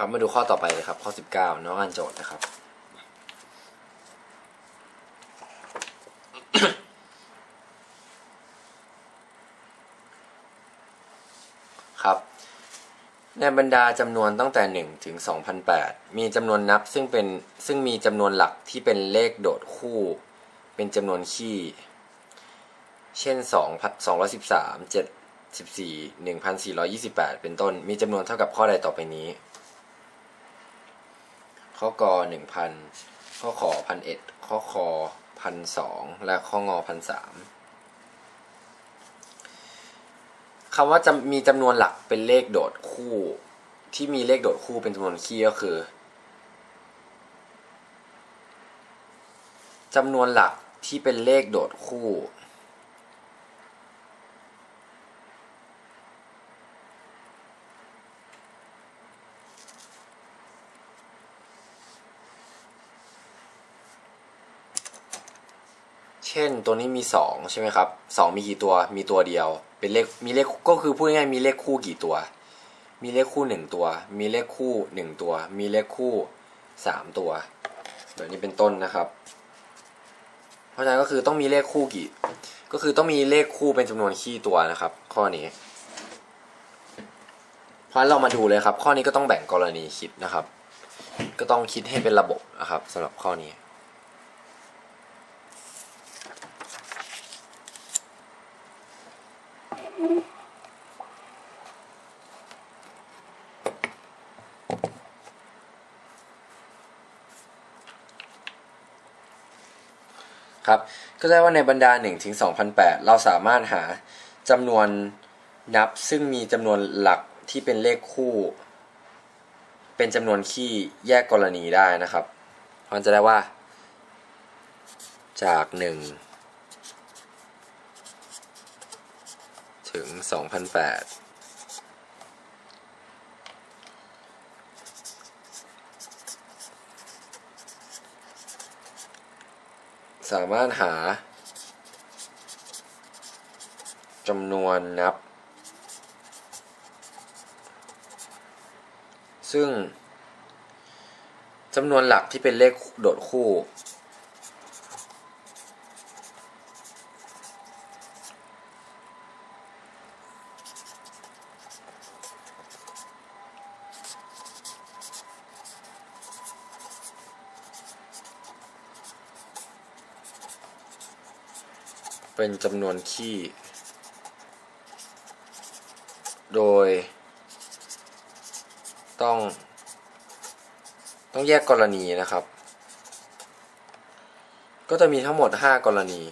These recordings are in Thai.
ครับมาดูข้อต่อไปเลยครับ ข้อ 19น้องอ่านโจทย์นะครับ ครับ ในบรรดาจำนวนตั้งแต่ 1 ถึง 2008 มีจำนวนนับซึ่งเป็นซึ่งมีจำนวนหลักที่เป็นเลขโดดคู่ เป็นจำนวนคี่ เช่น2พั213 74 1428 เป็นต้น มีจำนวนเท่ากับข้อใดต่อไปนี้ ข้อกอ1,000ข้อขอ1,001ข้อคอ1,002และข้องอ1,003คำว่าจะมีจำนวนหลักเป็นเลขโดดคู่ ที่มีเลขโดดคู่เป็นจำนวนคี่ก็คือจำนวนหลักที่เป็นเลขโดดคู่ เช่นตัวนี้มีสองใช่ไหมครับสองมีกี่ตัวมีตัวเดียว เป็นเลขมีเลขก็คือพูดง่ายๆมีเลขคู่กี่ตัว มีเลขคู่หนึ่งตัว มีเลขคู่หนึ่งตัว มีเลขคู่สามตัวแบบนี้เป็นต้นนะครับ เพราะฉะนั้นก็คือต้องมีเลขคู่กี่ ก็คือต้องมีเลขคู่เป็นจำนวนคี่ตัวนะครับ ข้อนี้ เพราะฉะนั้นเรามาดูเลยครับ ข้อนี้ก็ต้องแบ่งกรณีคิดนะครับ ก็ต้องคิดให้เป็นระบบนะครับสำหรับข้อนี้ ครับก็ได้ว่าในบรรดา 1 ถึง 2008 เราสามารถหาจำนวนนับซึ่งมีจำนวนหลักที่เป็นเลขคู่ เป็นจำนวนคี่แยกกรณีได้นะครับมันจะได้ว่า จาก 1 ถึง 2008 สามารถหาจำนวนนับ ซึ่งจำนวนหลักที่เป็นเลขโดดคู่ เป็นจำนวนคี่โดย ต้อง ต้องแยกกรณีนะครับ ก็จะมีทั้งหมด 5 กรณี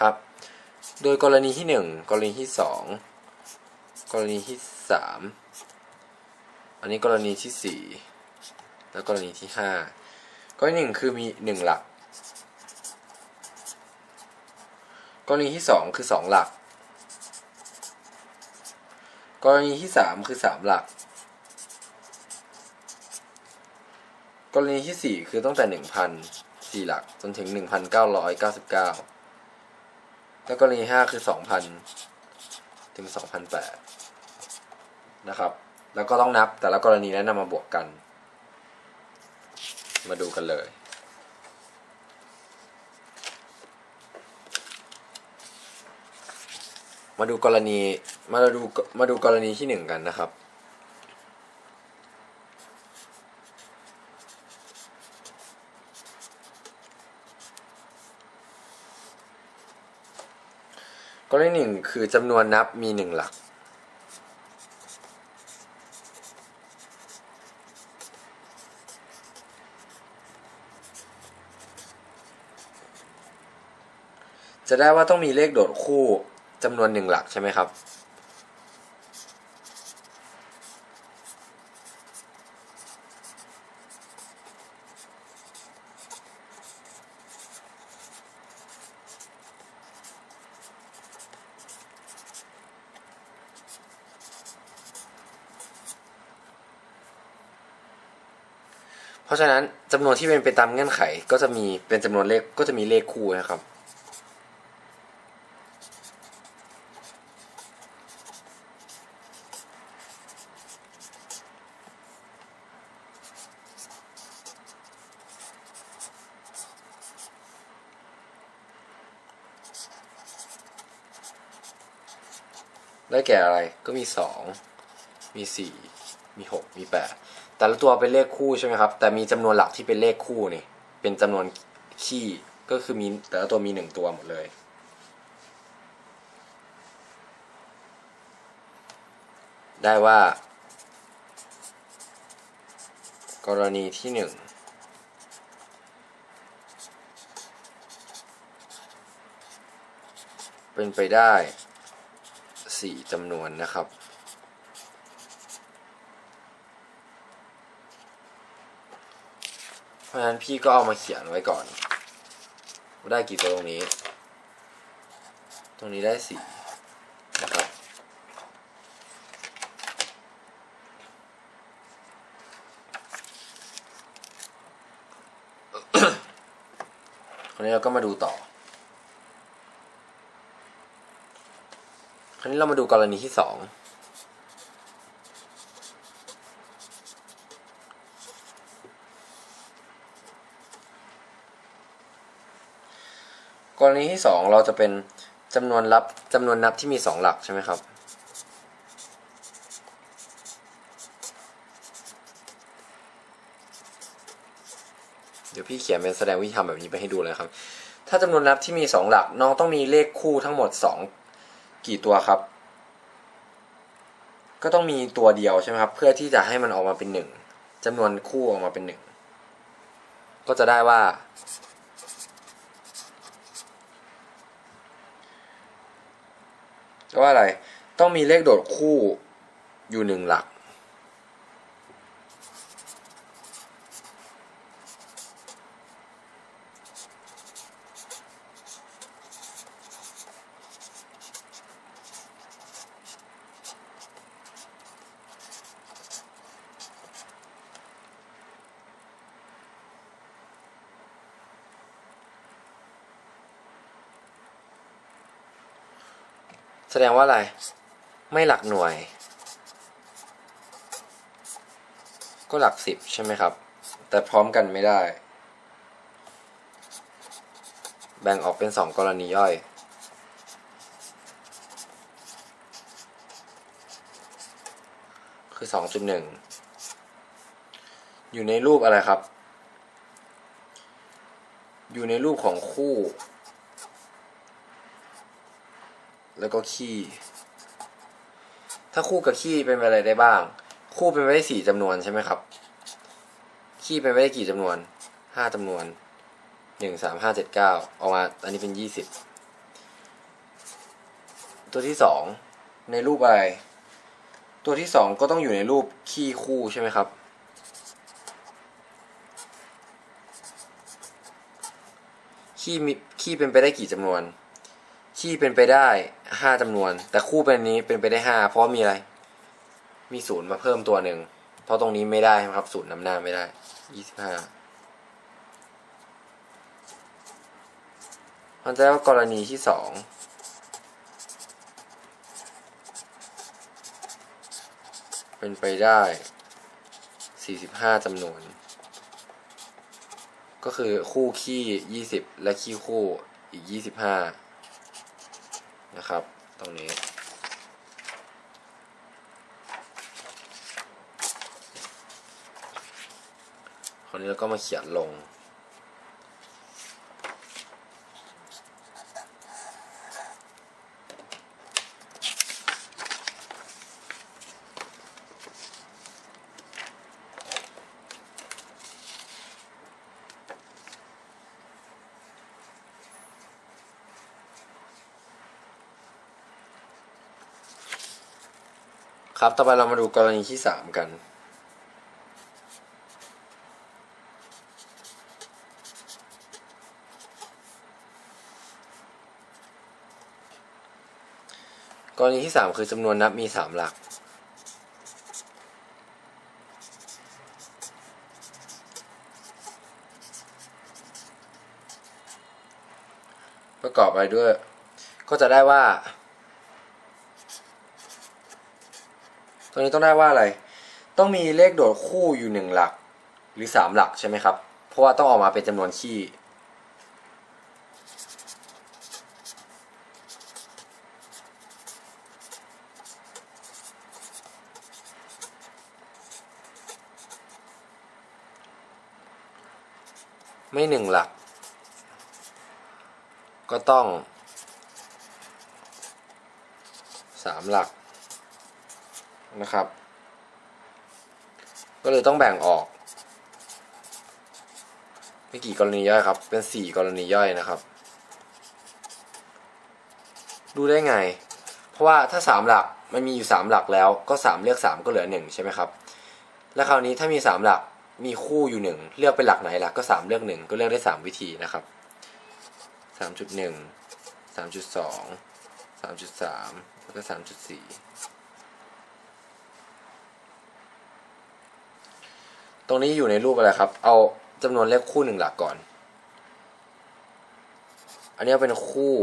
ครับ โดยกรณีที่ 1 กรณีที่ 2 กรณีที่ 3 อันนี้กรณีที่ 4 แล้วกรณีที่ 5 กรณีหนึ่งคือมี 1 หลัก กรณีที่ 2 คือ 2 หลัก กรณีที่ 3 คือ 3 หลัก กรณีที่ 4 คือตั้งแต่ 1,000 4 หลัก จนถึง 1,999 แล้วกรณี 5 คือ 2,000 ถึง 2,008นะครับ แล้วก็ต้องนับแต่ละกรณีแล้วนำมาบวกกัน มาดูกันเลยมาดูกรณีมาดูมาดูกรณีที่หนึ่งกันนะครับ กรณีหนึ่งคือจำนวนนับมีหนึ่งหลัก จะได้ว่าต้องมีเลขโดดคู่จำนวนหนึ่งหลักใช่ไหมครับ เพราะฉะนั้นจำนวนที่เป็นไปตามเงื่อนไขก็จะมีเป็นจำนวนเลขก็จะมีเลขคู่นะครับ ได้แก่อะไรก็ มีสองมีสี่มีหกมีแปดแต่ละตัวเป็นเลขคู่ใช่ไหมครับ แต่มีจำนวนหลักที่เป็นเลขคู่นี่ เป็นจำนวนคี่ก็คือมีแต่ละตัวมีหนึ่งตัวหมดเลย ได้ว่า กรณีที่หนึ่งเป็นไปได้ สี่จำนวนนะครับ เพราะฉะนั้นพี่ก็เอามาเขียนไว้ก่อน ได้กี่ตัวตรงนี้ ตรงนี้ได้สี่นะครับคราวนี้เราก็มาดูต่อ คราวนี้เรามาดูกรณีที่สองกรณีที่สองเราจะเป็นจำนวนรับจำนวนนับที่มีสองหลักใช่ไหมครับ เดี๋ยวพี่เขียนเป็นแสดงวิธีทำแบบนี้ไปให้ดูเลยครับ ถ้าจำนวนนับที่มีสองหลักน้องต้องมีเลขคู่ทั้งหมดสอง กี่ตัวครับ ก็ต้องมีตัวเดียวใช่ไหมครับ เพื่อที่จะให้มันออกมาเป็นหนึ่งจำนวนคู่ออกมาเป็นหนึ่งก็จะได้ว่า ก็ว่าอะไร ต้องมีเลขโดดคู่อยู่หนึ่งหลัก แสดงว่าอะไร ไม่หลักหน่วย ก็หลักสิบใช่ไหมครับ แต่พร้อมกันไม่ได้ แบ่งออกเป็นสองกรณีย่อยคือสองจุดหนึ่งอยู่ในรูปอะไรครับ อยู่ในรูปของคู่ แล้วก็ขี้ ถ้าคู่กับขี้เป็นไปอะไรได้บ้าง คู่เป็นไปได้สี่จำนวนใช่ไหมครับ ขี้เป็นไปได้กี่จำนวนห้าจำนวนหนึ่งสามห้าเจ็ดเก้าออกมา อันนี้เป็นยี่สิบตัวที่สองในรูปอะไร ตัวที่สองก็ต้องอยู่ในรูปขี้คู่ใช่ไหมครับ ขี้มีขี้เป็นไปได้กี่จำนวน ขี้เป็นไปได้ห้าจำนวน แต่คู่เป็นนี้เป็นไปได้ห้าเพราะมีอะไร มีศูนย์มาเพิ่มตัวหนึ่งเพราะตรงนี้ไม่ได้ครับศูนย์นำหน้าไม่ได้ยี่สิบห้ามันจะว่ากรณีที่สองเป็นไปได้สี่สิบห้าจำนวน ก็คือคู่ขี้ยี่สิบและขี้คู่อีกยี่สิบห้า นะครับ ตรงนี้ คราวนี้เราก็มาเขียนลง ครับ ต่อไปเรามาดูกรณีที่สามกัน กรณีที่สามคือจำนวนนับมีสามหลักประกอบไปด้วย ก็จะได้ว่า ตรงนี้ต้องได้ว่าอะไร ต้องมีเลขโดดคู่อยู่หนึ่งหลัก หรือสามหลักใช่ไหมครับ เพราะว่าต้องออกมาเป็นจำนวนคี่ ไม่หนึ่งหลัก ก็ต้องสามหลัก นะครับ ก็เลยต้องแบ่งออกไม่กี่กรณีย่อยครับ เป็นสี่กรณีย่อยนะครับ ดูได้ไง เพราะว่าถ้าสามหลักมันมีอยู่สามหลักแล้ว ก็สามเลือกสามก็เหลือหนึ่งใช่ไหมครับ แล้วคราวนี้ถ้ามีสามหลักมีคู่อยู่หนึ่งเลือกเป็นหลักไหนหลักก็สามเลือกหนึ่งก็เลือกได้สามวิธีนะครับสามจุดหนึ่งสามจุดสองสามจุดสามแล้วก็สามจุดสี่ รงนี้อยู่ในรูปอะไรครับ เอาจำนวนเลขคู่หนึ่งหลักก่อน อันนี้เป็นคู่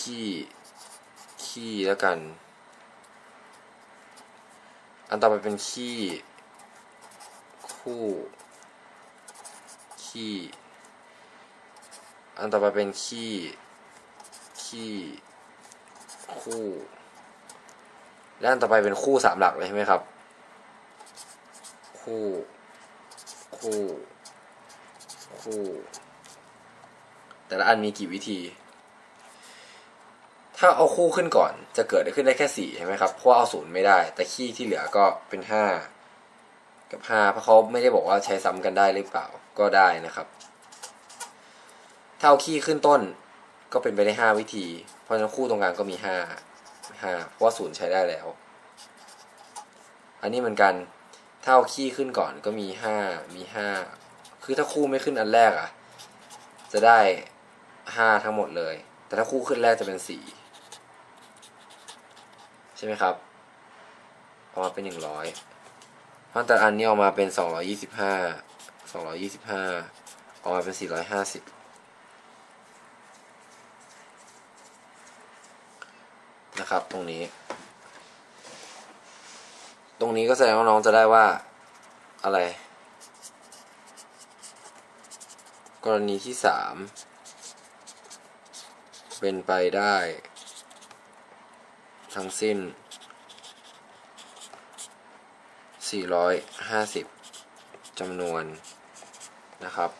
ขี้ขี้แล้วกัน อันต่อไปเป็นขี้คู่ขี้อันต่อไปเป็นขี้ขี้คู่และอันต่อไปเป็นคู่สามหลักเลยใช่ไหมครับ คู่ คู่ คู่ แต่ละอันมีกี่วิธี ถ้าเอาคู่ขึ้นก่อนจะเกิดขึ้นได้แค่สี่ใช่ไหมครับ เพราะว่าเอาศูนย์ไม่ได้ แต่ขี้ที่เหลือก็เป็นห้ากับห้าเพราะเขาไม่ได้บอกว่าใช้ซ้ำกันได้หรือเปล่า ก็ได้นะครับ ถ้าเอาขี้ขึ้นต้นก็เป็นไปได้ห้าวิธี เพราะฉะนั้นคู่ตรงกลางก็มีห้าห้าเพราะว่าศูนย์ใช้ได้แล้ว อันนี้เหมือนกัน ถ้าเอาขี้ขึ้นก่อนก็มีห้ามีห้าคือถ้าคู่ไม่ขึ้นอันแรกอะจะได้ห้าทั้งหมดเลย แต่ถ้าคู่ขึ้นแรกจะเป็นสี่ใช่ไหมครับออกมาเป็นหนึ่งร้อยเพราะแต่อันนี้ออกมาเป็นสองร้อยี่สิบห้าสองร้อยี่สิบห้าออกมาเป็นสี่ร้อยห้าสิบนะครับตรงนี้ ตรงนี้ก็แสดงว่าน้องจะได้ว่าอะไร กรณีที่สามเป็นไปได้ ทั้งสิ้น 450จำนวนนะครับ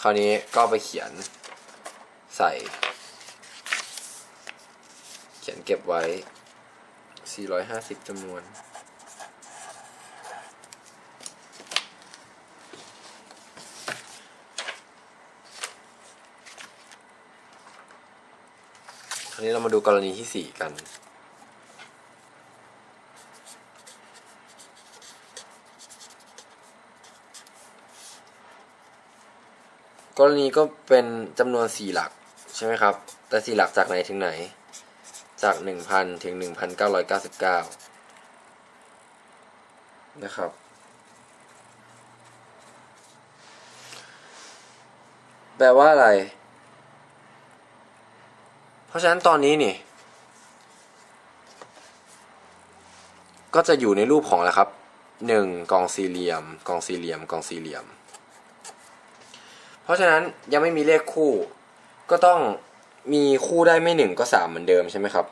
คราวนี้ก็ไปเขียน ใส่ เขียนเก็บไว้ 450จำนวน คราวนี้เรามาดูกรณีที่สี่กันกรณีก็เป็นจำนวนสี่หลัก ใช่ไหมครับ แต่สี่หลักจากไหนถึงไหน จากหนึ่งพันถึงหนึ่งพันเก้าร้อยเก้าสิบเก้านะครับ แปลว่าอะไร เพราะฉะนั้นตอนนี้นี่ ก็จะอยู่ในรูปของอะไรครับหนึ่งกองสี่เหลี่ยม กองสี่เหลี่ยม กองสี่เหลี่ยม เพราะฉะนั้นยังไม่มีเลขคู่ ก็ต้องมีคู่ได้ไม่หนึ่งก็สามเหมือนเดิมใช่ไหมครับ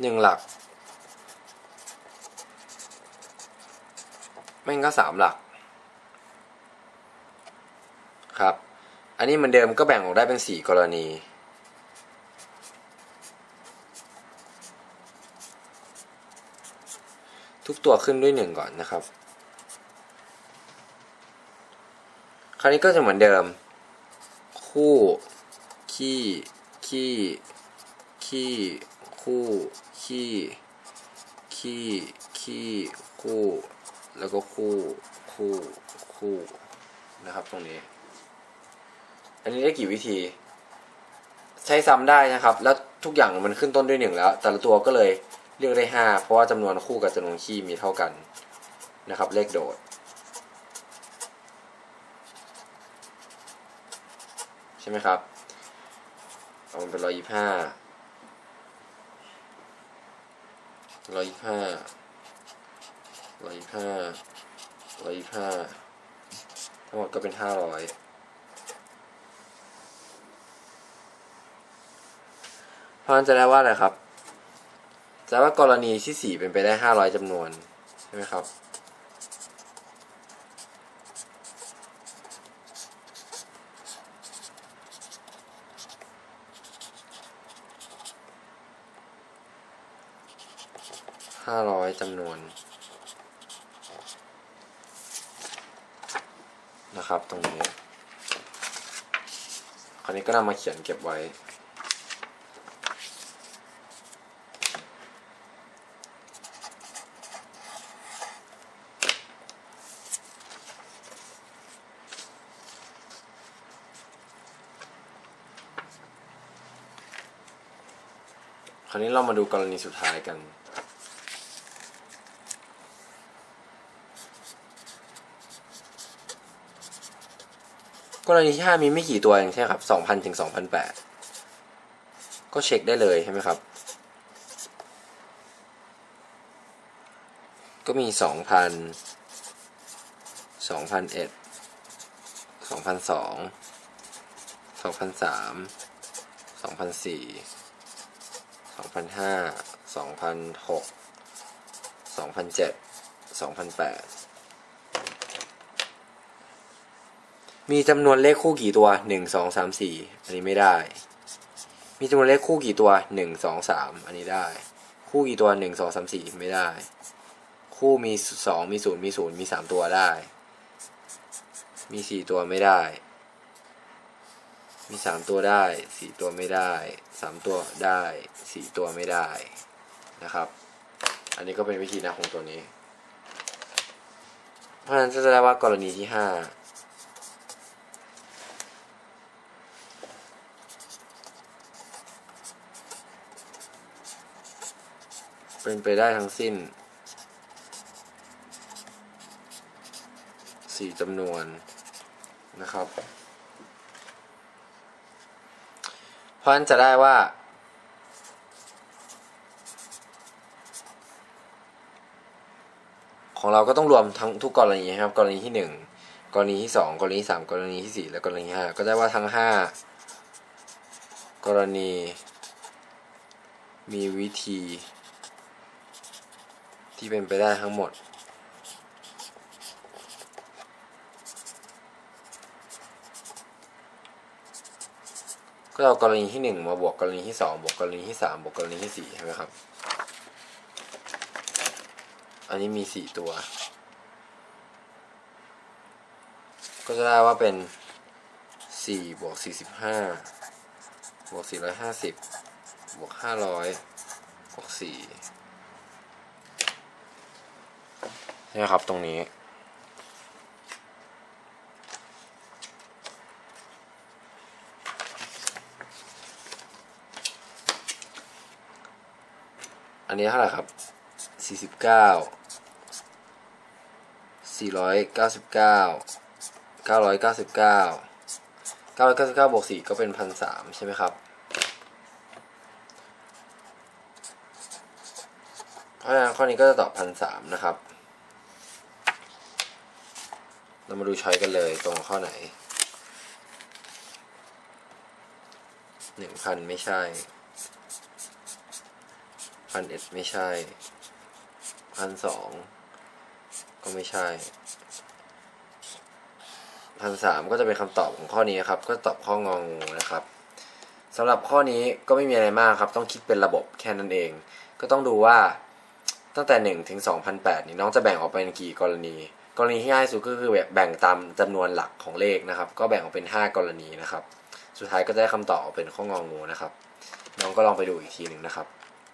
หนึ่งหลักแม่งก็สามหลัก ครับ อันนี้เหมือนเดิมก็แบ่งออกได้เป็นสี่กรณี ทุกตัวขึ้นด้วยหนึ่งก่อนนะครับ คราวนี้ก็จะเหมือนเดิม คู่ ขี้ ขี้ ขี้ คู่ ขี้ ขี้ ขี้ คู่ แล้วก็คู่ คู่ คู่ นะครับตรงนี้ อันนี้ได้กี่วิธี ใช้ซ้ำได้นะครับ แล้วทุกอย่างมันขึ้นต้นด้วยหนึ่งแล้ว แต่ละตัวก็เลยเลือกได้ห้าเพราะว่าจำนวนคู่กับจำนวนขี้มีเท่ากันนะครับ เลขโดด ใช่ไหมครับเอามันเป็นร้อยยี่ห้าร้อยยี่ห้าร้อยยี่ห้าร้อยยี่ห้าทั้งหมดก็เป็นห้าร้อย เพราะฉะนั้นจะได้ว่าอะไรครับจะว่ากรณีที่สี่เป็นไปได้ห้าร้อยจำนวน ใช่ไหมครับ ห้าร้อยจำนวน นะครับตรงนี้ คราวนี้ก็นำมาเขียนเก็บไว้ ราวนี้เรามาดูกรณีสุดท้ายกัน กรณีที่ห้ามีไม่กี่ตัวเองใช่ไหมครับสองพันถึงสองพันแปดก็เช็คได้เลยใช่ไหมครับ ก็มีสองพัน สองพันเอ็ดสองพันสองสองพันสามสองพันสี่สองพันห้าสองพันหกสองพันเจ็ดสองพันแปดมีจำนวนเลขคู่กี่ตัวหนึ่งสองสามสี่อันนี้ไม่ได้ มีจำนวนเลขคู่กี่ตัวหนึ่งสองสามอันนี้ได้ คู่กี่ตัวหนึ่งสองสามสี่ไม่ได้ คู่มีสองมีศูนย์มีศูนย์มีสามตัวได้ มีสี่ตัวไม่ได้ มีสามตัวได้สี่ตัวไม่ได้สามตัวได้สี่ตัวไม่ได้นะครับ อันนี้ก็เป็นวิธีนะของตัวนี้ เพราะฉะนั้นจะได้ว่ากรณีที่ห้าเป็นไปได้ทั้งสิ้นสี่จำนวนนะครับ เพราะฉะนั้นจะได้ว่า ของเราก็ต้องรวมทั้งทุกกรณีนะครับ กรณีที่หนึ่งกรณีที่สองกรณีที่สามกรณีที่สี่และกรณีที่ห้าก็ได้ว่าทั้งห้ากรณี มีวิธี ที่เป็นไปได้ทั้งหมด ก็เอากรณีที่หนึ่งมาบวกกรณีที่สองบวกกรณีที่สามบวกกรณีที่สี่ใช่ไหมครับ อันนี้มีสี่ตัว ก็จะได้ว่าเป็นสี่บวกสี่สิบห้าบวกสี่ร้อยห้าสิบบวกห้าร้อยบวกสี่นี่ครับตรงนี้ อันนี้เท่าไหร่ครับสี่สิบเก้าสี่ร้อยเก้าสิบเก้าเก้าร้อยเก้าสิบเก้าเก้าร้อยเก้าสิบเก้าบวกสี่ก็เป็นพันสามใช่ไหมครับ เพราะฉะนั้นข้อนี้ก็จะตอบพันสามนะครับ เรามาดูช้อยกันเลยตรงข้อไหนหนึ่งพันไม่ใช่ พันเอ็ดไม่ใช่พันสองก็ไม่ใช่พันสามก็จะเป็นคำตอบของข้อนี้ครับ ก็ตอบข้ององูนะครับสำหรับข้อนี้ก็ไม่มีอะไรมากครับ ต้องคิดเป็นระบบแค่นั้นเอง ก็ต้องดูว่าตั้งแต่หนึ่งถึงสองพันแปดนี่น้องจะแบ่งออกเป็นกี่กรณี กรณีที่ง่ายสุดก็คือแบบแบ่งตามจำนวนหลักของเลขนะครับ ก็แบ่งออกเป็นห้ากรณีนะครับ สุดท้ายก็ได้คำตอบเป็นข้ององูนะครับ น้องก็ลองไปดูอีกทีหนึ่งนะครับ